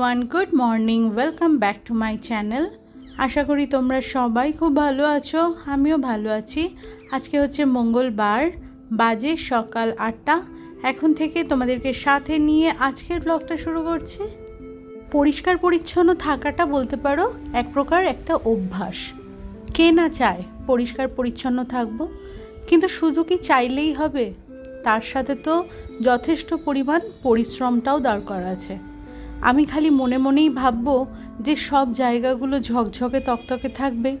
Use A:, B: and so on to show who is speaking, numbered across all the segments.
A: Everyone good morning welcome back to my channel আশা করি তোমরা সবাই খুব ভালো আছো, আমিও ভালো আছি। আজকে হচ্ছে মঙ্গলবার, বাজে সকাল আটটা। এখন থেকে তোমাদেরকে সাথে নিয়ে আজকের ব্লগটা শুরু করছি। পরিষ্কার পরিচ্ছন্ন থাকাটা বলতে পারো, এক প্রকার একটা অভ্যাস। কে না চায় পরিষ্কার পরিচ্ছন্ন থাকব? কিন্তু শুধু কি চাইলেই হবে? তার সাথে তো যথেষ্ট পরিমাণ পরিশ্রমটাও দরকার আছে। আমি খালি মনে মনেই ভাববো যে সব জায়গাগুলো ঝকঝকে তকতকে থাকবে,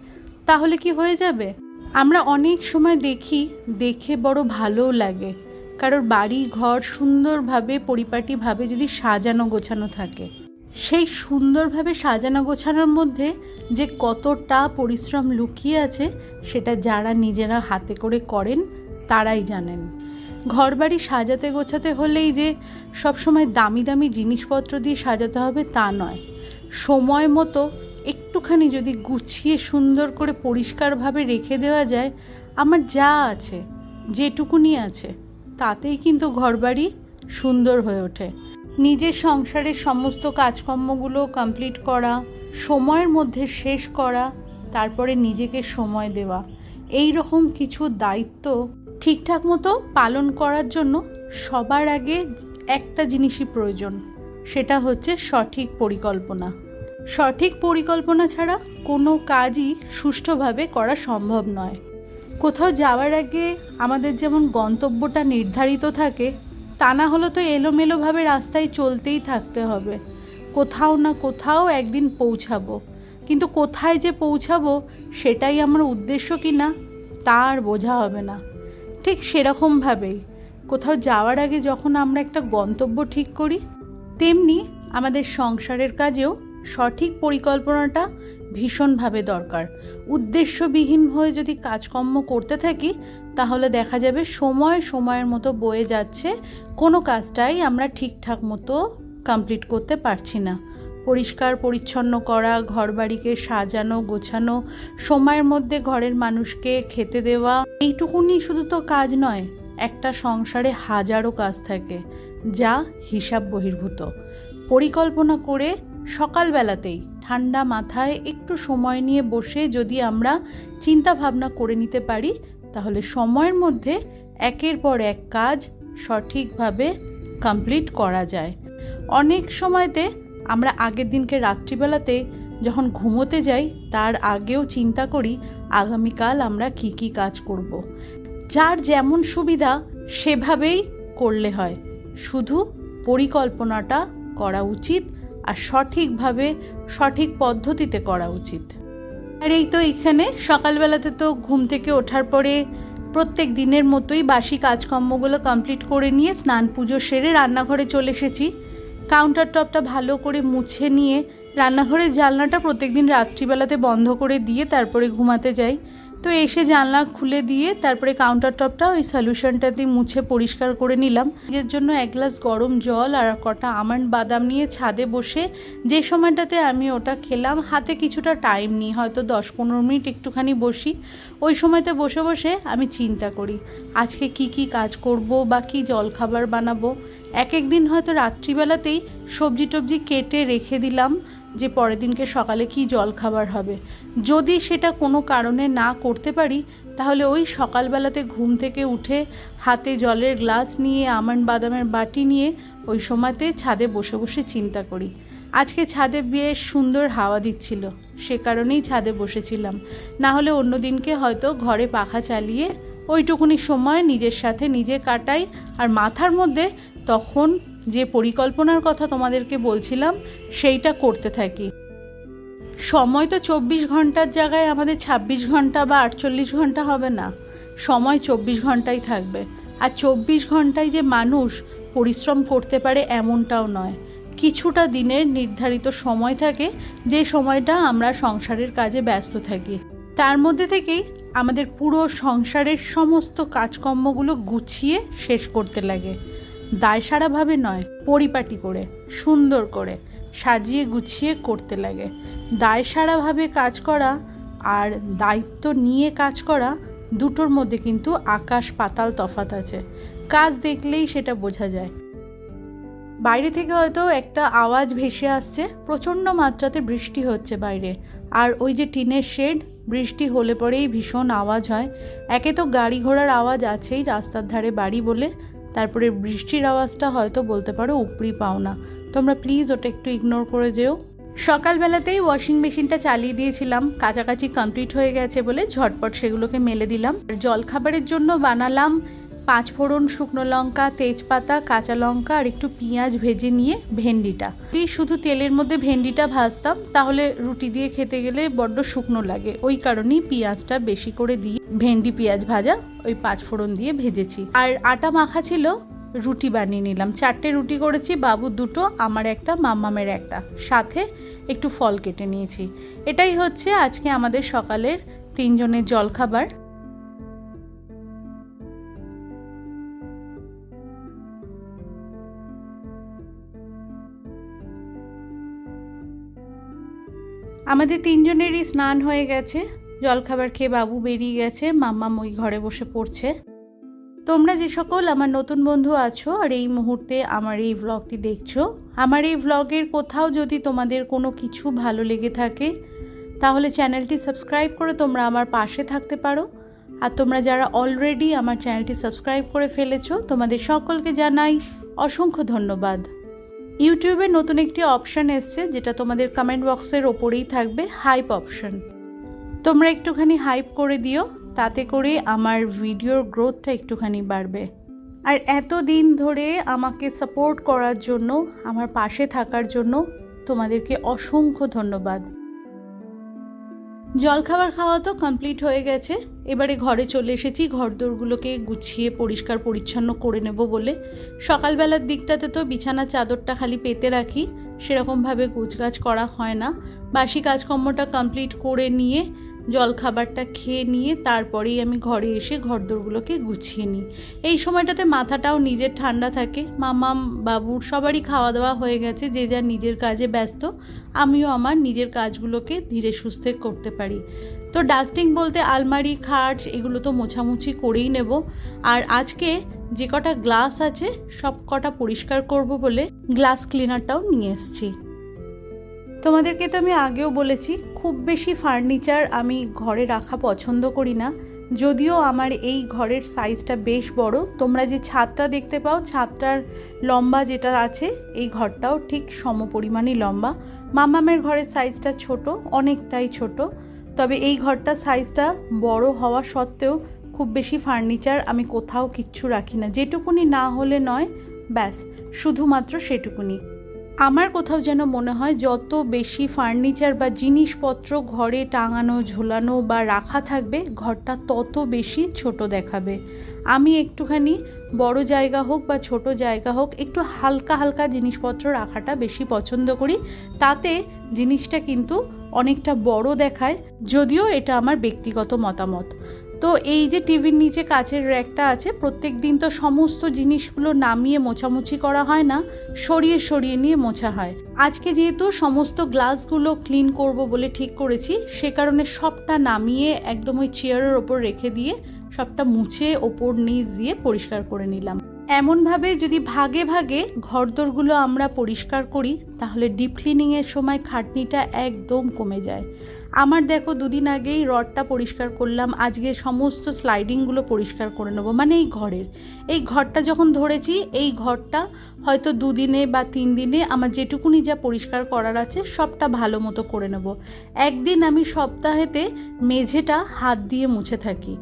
A: তাহলে কি হয়ে যাবে? আমরা অনেক সময় দেখি, দেখে বড় ভালোও লাগে। কারোর বাড়ি, ঘর সুন্দরভাবে, পরিপাটিভাবে যদি সাজানো গোছানো থাকে। সেই সুন্দরভাবে সাজানো গোছানোর মধ্যে যে কতটা পরিশ্রম লুকিয়ে আছে, সেটা যারা নিজেরা হাতে করে করেন, তারাই জানেন। ঘরবাড়ি সাজাতে গোছাতে হলেই যে সবসময় দামি দামি জিনিসপত্র দিয়ে সাজাতে হবে তা নয়। সময় মতো একটুখানি যদি গুছিয়ে সুন্দর করে পরিষ্কারভাবে রেখে দেওয়া যায়, আমার যা আছে, যেটুকুনি আছে, তাতেই কিন্তু ঘরবাড়ি সুন্দর হয়ে ওঠে। নিজের সংসারের সমস্ত কাজকর্মগুলো কমপ্লিট করা, সময়ের মধ্যে শেষ করা, তারপরে নিজেকে সময় দেওয়া এই রকম কিছু দায়িত্ব ঠিকঠাক মতো পালন করার জন্য সবার আগে একটা জিনিসই প্রয়োজন, সেটা হচ্ছে সঠিক পরিকল্পনা। সঠিক পরিকল্পনা ছাড়া কোনো কাজই সুষ্ঠুভাবে করা সম্ভব নয়। কোথাও যাওয়ার আগে আমাদের যেমন গন্তব্যটা নির্ধারিত থাকে, তা না হলে তো এলোমেলোভাবে রাস্তায় চলতেই থাকতে হবে। কোথাও না কোথাও একদিন পৌঁছাবো। কিন্তু কোথায় যে পৌঁছাবো সেটাই আমার উদ্দেশ্য কি না তার বোঝা হবে না। ঠিক সেরকমভাবেই কোথাও যাওয়ার আগে যখন আমরা একটা গন্তব্য ঠিক করি, তেমনি আমাদের সংসারের কাজেও সঠিক পরিকল্পনাটা ভীষণভাবে দরকার। উদ্দেশ্যবিহীন হয়ে যদি কাজকর্ম করতে থাকি, তাহলে দেখা যাবে সময় সময়ের মতো বয়ে যাচ্ছে, কোনো কাজটাই আমরা ঠিকঠাক মতো কমপ্লিট করতে পারছি না। পরিষ্কার পরিচ্ছন্ন করা, ঘরবাড়িকে সাজানো, গোছানো, সময়ের মধ্যে ঘরের মানুষকে খেতে দেওয়া, এইটুকুনি শুধু তো কাজ নয়, একটা সংসারে হাজারো কাজ থাকে, যা হিসাব বহির্ভূত। পরিকল্পনা করে সকালবেলাতেই ঠান্ডা মাথায় একটু সময় নিয়ে বসে যদি আমরা চিন্তা ভাবনা করে নিতে পারি, তাহলে সময়ের মধ্যে একের পর এক কাজ সঠিকভাবে কমপ্লিট করা যায়। অনেক সময়তে আমরা আগের দিনকে রাত্রিবেলাতে যখন ঘুমোতে যাই, তার আগেও চিন্তা করি, আগামীকাল আমরা কি কি কাজ করব। যার যেমন সুবিধা, সেভাবেই করলে হয়। শুধু পরিকল্পনাটা করা উচিত আর সঠিকভাবে, সঠিক পদ্ধতিতে করা উচিত। আর এই তো এখানে, সকালবেলাতে তো ঘুম থেকে ওঠার পরে প্রত্যেক দিনের মতোই বাসি কাজকর্মগুলো কমপ্লিট করে নিয়ে স্নান পুজো সেরে রান্নাঘরে চলে এসেছি। কাউন্টার টপটা ভালো করে মুছে নিয়ে রান্নাঘরের জানলাটা প্রত্যেকদিন রাত্রিবেলাতে বন্ধ করে দিয়ে তারপরে ঘুমাতে যাই। তো এসে জানলা খুলে দিয়ে তারপরে কাউন্টার টপটা ওই সলিউশনটা দিয়ে মুছে পরিষ্কার করে নিলাম। নিজের জন্য এক গ্লাস গরম জল আর কটা আমন্ড বাদাম নিয়ে ছাদে বসে যে সময়টাতে আমি ওটা খেলাম, হাতে কিছুটা টাইম নিই, হয়তো দশ পনেরো মিনিট একটুখানি বসি। ওই সময়তে বসে বসে আমি চিন্তা করি, আজকে কি কি কাজ করব বা কী জলখাবার বানাবো? এক এক দিন হয়তো রাত্রিবেলাতেই সবজি টবজি কেটে রেখে দিলাম যে পরের দিনকে সকালে কি জল খাবার হবে। যদি সেটা কোনো কারণে না করতে পারি, তাহলে ওই সকালবেলাতে ঘুম থেকে উঠে হাতে জলের গ্লাস নিয়ে আমন্ড বাদামের বাটি নিয়ে ওই সময়তে ছাদে বসে বসে চিন্তা করি। আজকে ছাদে বেশ সুন্দর হাওয়া দিচ্ছিল, সে কারণেই ছাদে বসেছিলাম। না হলে অন্য দিনকে হয়তো ঘরে পাখা চালিয়ে ওইটুকুনি সময় নিজের সাথে নিজে কাটাই আর মাথার মধ্যে তখন যে পরিকল্পনার কথা তোমাদেরকে বলছিলাম, সেইটা করতে থাকি। সময় তো চব্বিশ ঘণ্টার জায়গায় আমাদের ছাব্বিশ ঘণ্টা বা আটচল্লিশ ঘণ্টা হবে না। সময় চব্বিশ ঘন্টাই থাকবে। আর চব্বিশ ঘন্টায় যে মানুষ পরিশ্রম করতে পারে এমনটাও নয়। কিছুটা দিনের নির্ধারিত সময় থাকে, যে সময়টা আমরা সংসারের কাজে ব্যস্ত থাকি। তার মধ্যে থেকেই আমাদের পুরো সংসারের সমস্ত কাজকর্মগুলো গুছিয়ে শেষ করতে লাগে। দায়সারাভাবে নয়, পরিপাটি করে, সুন্দর করে, সাজিয়ে গুছিয়ে করতে লাগে। দায়সারাভাবে কাজ করা আর দায়িত্ব নিয়ে কাজ করা দুটোর মধ্যে কিন্তু আকাশ পাতাল তফাত আছে। কাজ দেখলেই সেটা বোঝা যায়। বাইরে থেকে হয়তো একটা আওয়াজ ভেসে আসছে, প্রচণ্ড মাত্রাতে বৃষ্টি হচ্ছে বাইরে। আর ওই যে টিনের শেড, বৃষ্টি হলে পরেই ভীষণ আওয়াজ হয়। একে তো গাড়ি ঘোড়ার আওয়াজ আছেই রাস্তার ধারে বাড়ি বলে। তারপরে বৃষ্টির আওয়াজটা হয়তো বলতে পারো উপরি পাও না। তোমরা প্লিজ ওটা একটু ইগনোর করে যেও। সকালবেলাতেই ওয়াশিং মেশিনটা চালিয়ে দিয়েছিলাম। কাছাকাছি কমপ্লিট হয়ে গেছে বলে ঝটপট সেগুলোকে মেলে দিলাম। জলখাবারের জন্য বানালাম পাঁচ ফোড়ন শুকনো লঙ্কা, তেজপাতা, কাঁচা লঙ্কা আর একটু পেঁয়াজ ভেজে নিয়ে ভেন্ডিটা। যদি শুধু তেলের মধ্যে ভেন্ডিটা ভাজতাম, তাহলে রুটি দিয়ে খেতে গেলে বড্ড শুকনো লাগে। ওই কারণেই পেঁয়াজটা বেশি করে দিয়ে ভেন্ডি পেঁয়াজ ভাজা ওই পাঁচ ফোড়ন দিয়ে ভেজেছি। আর আটা মাখা ছিল, রুটি বানিয়ে নিলাম। চারটে রুটি করেছি, বাবু দুটো, আমার একটা মাম্মামের একটা। সাথে একটু ফল কেটে নিয়েছি। এটাই হচ্ছে আজকে আমাদের সকালের তিনজনের জলখাবার। আমাদের তিনজনেরই স্নান হয়ে গেছে। জলখাবার খেয়ে বাবু বেরিয়ে গেছে মাম্মাম ওই ঘরে বসে পড়ছে। তোমরা যে সকল আমার নতুন বন্ধু আছো আর এই মুহূর্তে আমার এই ভ্লগটি দেখছ, আমার এই ভ্লগের কোথাও যদি তোমাদের কোনো কিছু ভালো লেগে থাকে, তাহলে চ্যানেলটি সাবস্ক্রাইব করে তোমরা আমার পাশে থাকতে পারো। আর তোমরা যারা অলরেডি আমার চ্যানেলটি সাবস্ক্রাইব করে ফেলেছো, তোমাদের সকলকে জানাই অসংখ্য ধন্যবাদ। ইউটিউবে নতুন একটি অপশান এসছে, যেটা তোমাদের কমেন্ট বক্সের ওপরেই থাকবে হাইপ অপশান তোমরা একটুখানি হাইপ করে দিও, তাতে করে আমার ভিডিওর গ্রোথটা একটুখানি বাড়বে। আর এত দিন ধরে আমাকে সাপোর্ট করার জন্য, আমার পাশে থাকার জন্য তোমাদেরকে অসংখ্য ধন্যবাদ। জলখাবার খাওয়া তো কমপ্লিট হয়ে গেছে। এবারে ঘরে চলে এসেছি, ঘরদোরগুলোকে গুছিয়ে পরিষ্কার পরিচ্ছন্ন করে নেব বলে। সকালবেলার দিকটাতে তো বিছানার চাদরটা খালি পেতে রাখি, সেরকমভাবে গুছগাছ করা হয় না। বাসি কাজকর্মটা কমপ্লিট করে নিয়ে জলখাবারটা খেয়ে নিয়ে তারপরেই আমি ঘরে এসে ঘরদোরগুলোকে গুছিয়ে নিই। এই সময়টাতে মাথাটাও নিজের ঠান্ডা থাকে। মামাম বাবুর সবারই খাওয়া দাওয়া হয়ে গেছে। যে যার নিজের কাজে ব্যস্ত, আমিও আমার নিজের কাজগুলোকে ধীরে সুস্থে করতে পারি। তো ডাস্টিং বলতে আলমারি, খাট, এগুলো তো মোছামুছি করেই নেব। আর আজকে যে কটা গ্লাস আছে সব কটা পরিষ্কার করব বলে গ্লাস ক্লিনারটাও নিয়ে এসেছি। তোমাদেরকে তো আমি আগেও বলেছি, খুব বেশি ফার্নিচার আমি ঘরে রাখা পছন্দ করি না। যদিও আমার এই ঘরের সাইজটা বেশ বড়, তোমরা যে ছাদটা দেখতে পাও, ছাদটার লম্বা যেটা আছে, এই ঘরটাও ঠিক সমপরিমাণই লম্বা। মামামের ঘরের সাইজটা ছোট, অনেকটাই ছোট। তবে এই ঘরটার সাইজটা বড় হওয়া সত্ত্বেও খুব বেশি ফার্নিচার আমি কোথাও কিচ্ছু রাখি না। যেটুকুনি না হলে নয়, ব্যাস, শুধুমাত্র সেটুকুনি। আমার কোথাও যেন মনে হয় যত বেশি ফার্নিচার বা জিনিসপত্র ঘরে টাঙানো, ঝোলানো বা রাখা থাকবে, ঘরটা তত বেশি ছোট দেখাবে। আমি একটুখানি বড় জায়গা হোক বা ছোট জায়গা হোক, একটু হালকা হালকা জিনিসপত্র রাখাটা বেশি পছন্দ করি। তাতে জিনিসটা কিন্তু অনেকটা বড় দেখায়, যদিও এটা আমার ব্যক্তিগত মতামত। তো এই যে টিভির নিচে কাচের র্যাকটা আছে প্রত্যেক দিন তো সমস্ত জিনিসগুলো নামিয়ে মোছামুছি করা হয় না, সরিয়ে সরিয়ে নিয়ে মোছা হয়। আজকে যেহেতু সমস্ত গ্লাসগুলো ক্লিন করব বলে ঠিক করেছি, সে কারণে সবটা নামিয়ে একদম ওই চেয়ারের ওপর রেখে দিয়ে সবটা মুছে ওপর নিচ দিয়ে পরিষ্কার করে নিলাম। এমনভাবে যদি ভাগে ভাগে ঘরদোরগুলো আমরা পরিষ্কার করি, তাহলে ডিপ ক্লিনিংয়ের সময় খাটনিটা একদম কমে যায়। আমার দেখো দুদিন আগেই রডটা পরিষ্কার করলাম, আজকে সমস্ত স্লাইডিংগুলো পরিষ্কার করে নেব মানে এই ঘরের। এই ঘরটা যখন ধরেছি, এই ঘরটা হয়তো দুদিনে বা তিন দিনে আমার যেটুকুনি যা পরিষ্কার করার আছে, সবটা ভালো মতো করে নেব। একদিন আমি সপ্তাহেতে মেঝেটা হাত দিয়ে মুছে থাকি,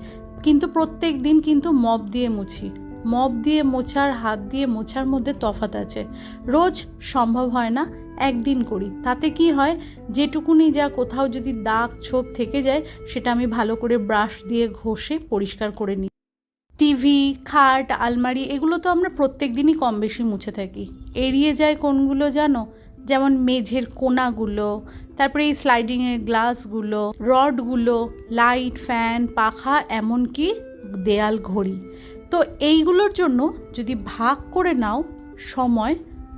A: কিন্তু প্রত্যেক দিন কিন্তু মপ দিয়ে মুছি। মপ দিয়ে মোছার, হাত দিয়ে মোছার মধ্যে তফাত আছে। রোজ সম্ভব হয় না একদিন করি। তাতে কি হয়, যেটুকুনি যা কোথাও যদি দাগ ছোপ থেকে যায়, সেটা আমি ভালো করে ব্রাশ দিয়ে ঘষে পরিষ্কার করে নিই। টিভি, খাট, আলমারি এগুলো তো আমরা প্রত্যেক দিনই কম বেশি মুছে থাকি। এড়িয়ে যায় কোনগুলো জানো? যেমন মেঝের কোনাগুলো, তারপরে এই স্লাইডিংয়ের গ্লাসগুলো রডগুলো লাইট ফ্যান পাখা, এমনকি দেয়াল ঘড়ি। তো এইগুলোর জন্য যদি ভাগ করে নাও সময়,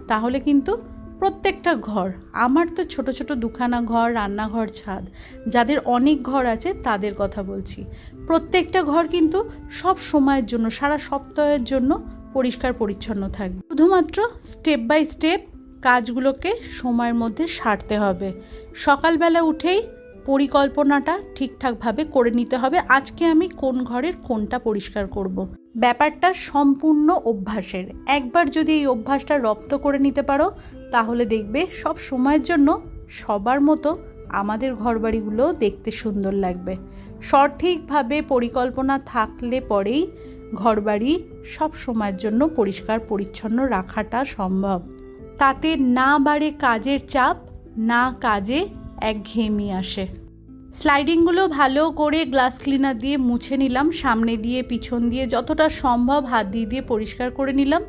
A: তাহলে কিন্তু প্রত্যেকটা ঘর, আমার তো ছোট ছোট দুখানা ঘর, রান্নাঘর, ছাদ, যাদের অনেক ঘর আছে তাদের কথা বলছি। প্রত্যেকটা ঘর কিন্তু সব সময়ের জন্য, সারা সপ্তাহের জন্য পরিষ্কার পরিচ্ছন্ন থাকবে। শুধুমাত্র স্টেপ বাই স্টেপ কাজগুলোকে সময়ের মধ্যে সারতে হবে। সকালবেলা উঠেই পরিকল্পনাটা ঠিকঠাকভাবে করে নিতে হবে। আজকে আমি কোন ঘরের কোনটা পরিষ্কার করব। ব্যাপারটা সম্পূর্ণ অভ্যাসের। একবার যদি এই অভ্যাসটা রপ্ত করে নিতে পারো, তাহলে দেখবে সব সময়ের জন্য সবার মতো আমাদের ঘরবাড়িগুলো দেখতে সুন্দর লাগবে। সঠিকভাবে পরিকল্পনা থাকলে পরেই ঘরবাড়ি সব সময়ের জন্য পরিষ্কার, পরিচ্ছন্ন রাখাটা সম্ভব। তাতে না বাড়ে কাজের চাপ, না কাজে একঘেয়েমি আসে। স্লাইডিংগুলো ভালো করে গ্লাস ক্লিনার দিয়ে মুছে নিলাম, সামনে দিয়ে পিছন দিয়ে যতটা সম্ভব হাত দিয়ে দিয়ে পরিষ্কার করে নিলাম।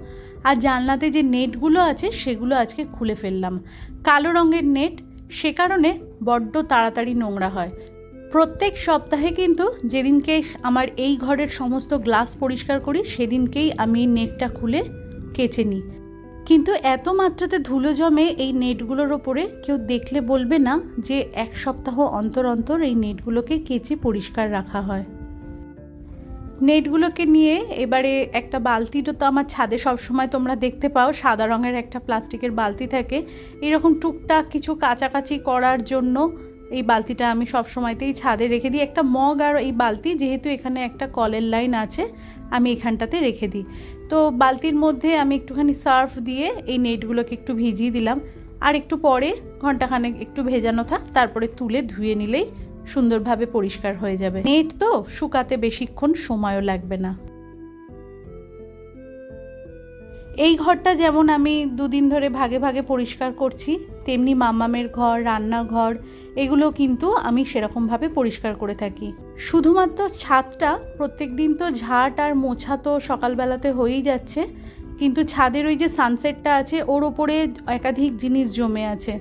A: আর জানলাতে যে নেটগুলো আছে সেগুলো আজকে খুলে ফেললাম। কালো রঙের নেট, সে কারণে বড্ড তাড়াতাড়ি নোংরা হয়। প্রত্যেক সপ্তাহে কিন্তু যেদিনকে আমার এই ঘরের সমস্ত গ্লাস পরিষ্কার করি, সেদিনকেই আমি নেটটা খুলে কেচে নিই। কিন্তু এত মাত্রাতে ধুলো জমে এই নেটগুলোর ওপরে কেউ দেখলে বলবে না যে এক সপ্তাহ অন্তর অন্তর এই নেটগুলোকে কেচে পরিষ্কার রাখা হয়। নেটগুলোকে নিয়ে এবারে একটা বালতিটা তো আমার ছাদে সবসময় তোমরা দেখতে পাও, সাদা রঙের একটা প্লাস্টিকের বালতি থাকে। এরকম টুকটাক কিছু কাচাকাচি করার জন্য এই বালতিটা আমি সব সময়তেই ছাদে রেখে দিই। একটা মগ আর এই বালতি যেহেতু এখানে একটা কলের লাইন আছে, আমি এখানটাতে রেখে দিই। তো বালতির মধ্যে আমি একটুখানি সার্ফ দিয়ে এই নেটগুলোকে একটু ভিজিয়ে দিলাম। আর একটু পরে ঘন্টাখানেক একটু ভেজানো থাক, তারপরে তুলে ধুয়ে নিলেই সুন্দরভাবে পরিষ্কার হয়ে যাবে। নেট তো শুকাতে বেশিক্ষণ সময়ও লাগবে না। এই ঘরটা যেমন আমি দুদিন ধরে ভাগে ভাগে পরিষ্কার করছি তেমনি মাম্মামের ঘর, রান্নাঘর, এগুলো কিন্তু আমি সেরকমভাবে পরিষ্কার করে থাকি। শুধুমাত্র ছাদটা প্রত্যেক দিন তো ঝাঁট আর মোছা তো সকালবেলাতে হয়েই যাচ্ছে, কিন্তু ছাদের ওই যে সানসেটটা আছে, ওর ওপরে একাধিক জিনিস জমে আছে।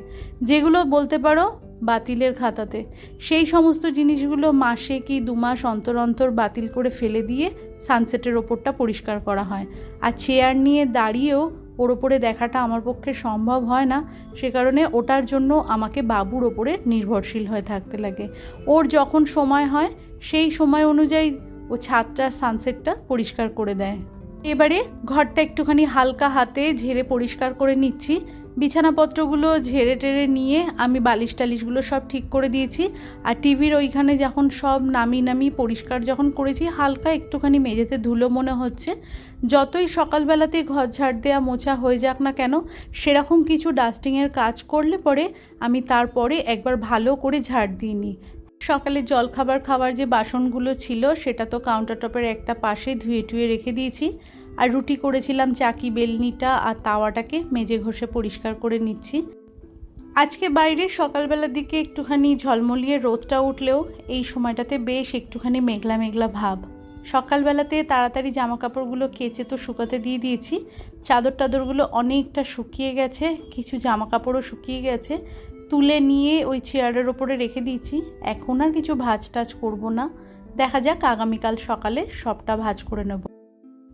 A: যেগুলো বলতে পারো বাতিলের খাতাতে। সেই সমস্ত জিনিসগুলো মাসে কি দু মাস অন্তর অন্তর বাতিল করে ফেলে দিয়ে সানসেটের ওপরটা পরিষ্কার করা হয়। আর চেয়ার নিয়ে দাঁড়িয়েও ওর ওপরে দেখাটা আমার পক্ষে সম্ভব হয় না। সে কারণে ওটার জন্য আমাকে বাবুর ওপরে নির্ভরশীল হয়ে থাকতে লাগে। ওর যখন সময় হয়, সেই সময় অনুযায়ী ও ছাদটার সানসেটটা পরিষ্কার করে দেয়। এবারে ঘরটা একটুখানি হালকা হাতে ঝেড়ে পরিষ্কার করে নিচ্ছি। বিছানাপত্রগুলো ঝেড়ে টেড়ে নিয়ে আমি বালিশ টালিশগুলো সব ঠিক করে দিয়েছি। আর টিভির ওইখানে যখন সব নামি নামি পরিষ্কার যখন করেছি, হালকা একটুখানি মেঝেতে ধুলো মনে হচ্ছে। যতই সকালবেলাতে ঘর ঝাড় দেওয়া মোছা হয়ে যাক না কেন, সেরকম কিছু ডাস্টিংয়ের কাজ করলে পরে আমি তারপরে একবার ভালো করে ঝাড় দিয়ে নিই। সকালে জলখাবার খাওয়ার যে বাসনগুলো ছিল, সেটা তো কাউন্টার টপের একটা পাশে ধুয়ে টুয়ে রেখে দিয়েছি। আর রুটি করেছিলাম চাকি বেলনিটা আর তাওয়াটাকে মেজে ঘষে পরিষ্কার করে নিচ্ছি। আজকে বাইরে সকালবেলার দিকে একটুখানি ঝলমলিয়ে রোদটা উঠলেও এই সময়টাতে বেশ একটুখানি মেঘলা মেঘলা ভাব। সকালবেলাতে তাড়াতাড়ি জামা কাপড়গুলো কেচে তো শুকাতে দিয়ে দিয়েছি। চাদর টাদরগুলো অনেকটা শুকিয়ে গেছে, কিছু জামা কাপড়ও শুকিয়ে গেছে। তুলে নিয়ে ওই চেয়ারের ওপরে রেখে দিয়েছি। এখন আর কিছু ভাজ টাজ করব না। দেখা যাক আগামীকাল সকালে সবটা ভাজ করে নেব।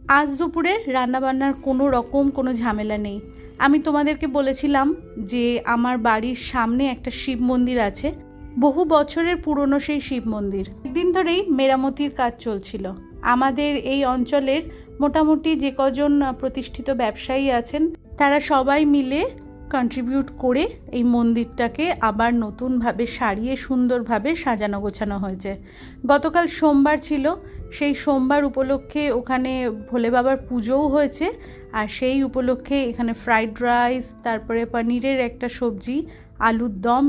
A: আজ দুপুরে রান্নাবান্নার কোনো রকম কোনো ঝামেলা নেই। আমি তোমাদেরকে বলেছিলাম যে আমার বাড়ির সামনে একটা শিব মন্দির আছে। বহু বছরের পুরনো সেই শিব মন্দির। একদিন ধরেই মেরামতির কাজ চলছিল। আমাদের এই অঞ্চলের মোটামুটি যে কজন প্রতিষ্ঠিত ব্যবসায়ী আছেন, তারা সবাই মিলে কন্ট্রিবিউট করে এই মন্দিরটাকে আবার নতুনভাবে সারিয়ে সুন্দরভাবে সাজানো গোছানো হয়েছে। গতকাল সোমবার ছিল সেই সোমবার উপলক্ষে ওখানে ভোলে বাবার পুজোও হয়েছে, আর সেই উপলক্ষে এখানে ফ্রাইড রাইস তারপরে পনিরের একটা সবজি, আলুর দম,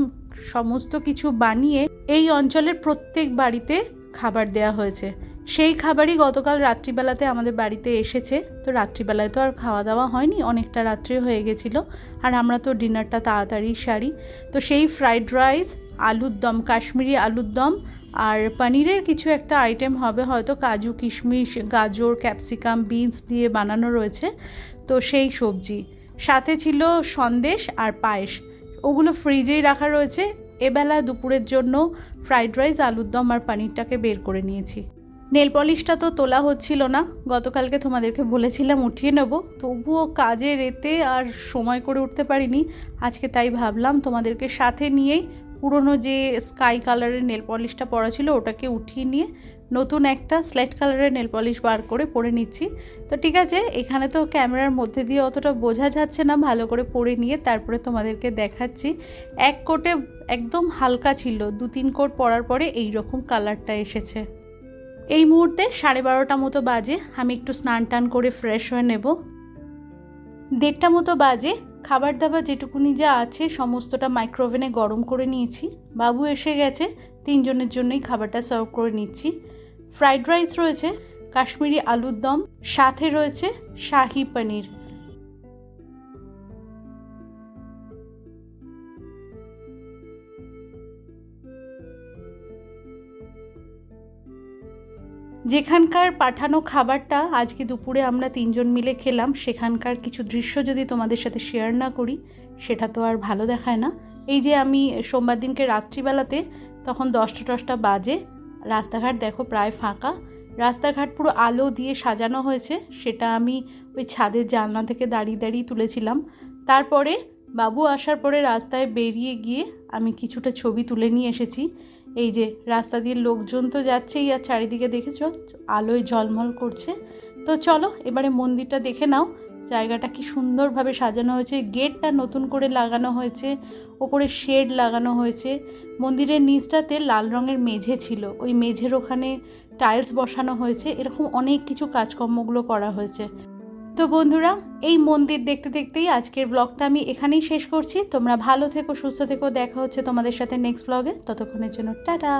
A: সমস্ত কিছু বানিয়ে এই অঞ্চলের প্রত্যেক বাড়িতে খাবার দেয়া হয়েছে। সেই খাবারই গতকাল রাত্রিবেলাতে আমাদের বাড়িতে এসেছে। তো রাত্রিবেলায় তো আর খাওয়া দাওয়া হয়নি, অনেকটা রাত্রি হয়ে গেছিল। আর আমরা তো ডিনারটা তাড়াতাড়ি সারি। তো সেই ফ্রাইড রাইস আলুর দম, কাশ্মীরি আলুর দম আর পনিরের কিছু একটা আইটেম হবে, হয়তো কাজু, কিশমিশ, গাজর ক্যাপসিকাম বিনস দিয়ে বানানো রয়েছে। তো সেই সবজি। সাথে ছিল সন্দেশ আর পায়েস। ওগুলো ফ্রিজেই রাখা রয়েছে। এবেলা দুপুরের জন্য ফ্রাইড রাইস আলুর দম আর পনিরটাকে বের করে নিয়েছি। নেল পলিশটা তো তোলা হচ্ছিল না। গতকালকে তোমাদেরকে বলেছিলাম উঠিয়ে নেব। তবুও কাজে রেতে আর সময় করে উঠতে পারিনি। আজকে তাই ভাবলাম তোমাদেরকে সাথে নিয়েই পুরনো যে স্কাই কালারের নেল পলিশটা পরা ছিল, ওটাকে উঠিয়ে নিয়ে নতুন একটা স্লেট কালারের নেল পলিশ বার করে পরে নিচ্ছি। তো ঠিক আছে, এখানে তো ক্যামেরার মধ্যে দিয়ে অতটা বোঝা যাচ্ছে না, ভালো করে পরে নিয়ে তারপরে তোমাদেরকে দেখাচ্ছি। এক কোটে একদম হালকা ছিল দু তিন কোট পরার পরে এই রকম কালারটা এসেছে। এই মুহূর্তে সাড়ে বারোটা মতো বাজে, আমি একটু স্নান টান করে ফ্রেশ হয়ে নেব। দেড়টা মতো বাজে খাবার দাবার যেটুকুনি যা আছে সমস্তটা মাইক্রোওভেনে গরম করে নিয়েছি। বাবু এসে গেছে, তিনজনের জন্যই খাবারটা সার্ভ করে নিচ্ছি। ফ্রাইড রাইস রয়েছে, কাশ্মীরি আলুর দম, সাথে রয়েছে শাহি পনির। যেখানকার পাঠানো খাবারটা আজকে দুপুরে আমরা তিনজন মিলে খেলাম, সেখানকার কিছু দৃশ্য যদি তোমাদের সাথে শেয়ার না করি, সেটা তো আর ভালো দেখায় না। এই যে আমি সোমবার দিনকে রাত্রিবেলাতে, তখন দশটা দশটা বাজে, রাস্তাঘাট দেখো প্রায় ফাঁকা। রাস্তাঘাট পুরো আলো দিয়ে সাজানো হয়েছে, সেটা আমি ওই ছাদের জানলা থেকে দাঁড়িয়ে দাঁড়িয়ে তুলেছিলাম। তারপরে বাবু আসার পরে রাস্তায় বেরিয়ে গিয়ে আমি কিছুটা ছবি তুলে নিয়ে এসেছি। এই যে রাস্তা দিয়ে লোকজন তো যাচ্ছেই আর চারিদিকে দেখেছ, আলোয় ঝলমল করছে। তো চলো, এবারে মন্দিরটা দেখে নাও, জায়গাটা কি সুন্দরভাবে সাজানো হয়েছে, গেটটা নতুন করে লাগানো হয়েছে, ওপরে শেড লাগানো হয়েছে। মন্দিরের নিচটাতে লাল রঙের মেঝে ছিল, ওই মেঝের ওখানে টাইলস বসানো হয়েছে, এরকম অনেক কিছু কাজকর্মগুলো করা হয়েছে। তো বন্ধুরা, এই মন্দির দেখতে দেখতেই আজকের ব্লগটা আমি এখানেই শেষ করছি। তোমরা ভালো থেকো, সুস্থ থেকো। দেখা হচ্ছে তোমাদের সাথে নেক্সট ব্লগে ততক্ষণের জন্য টাটা।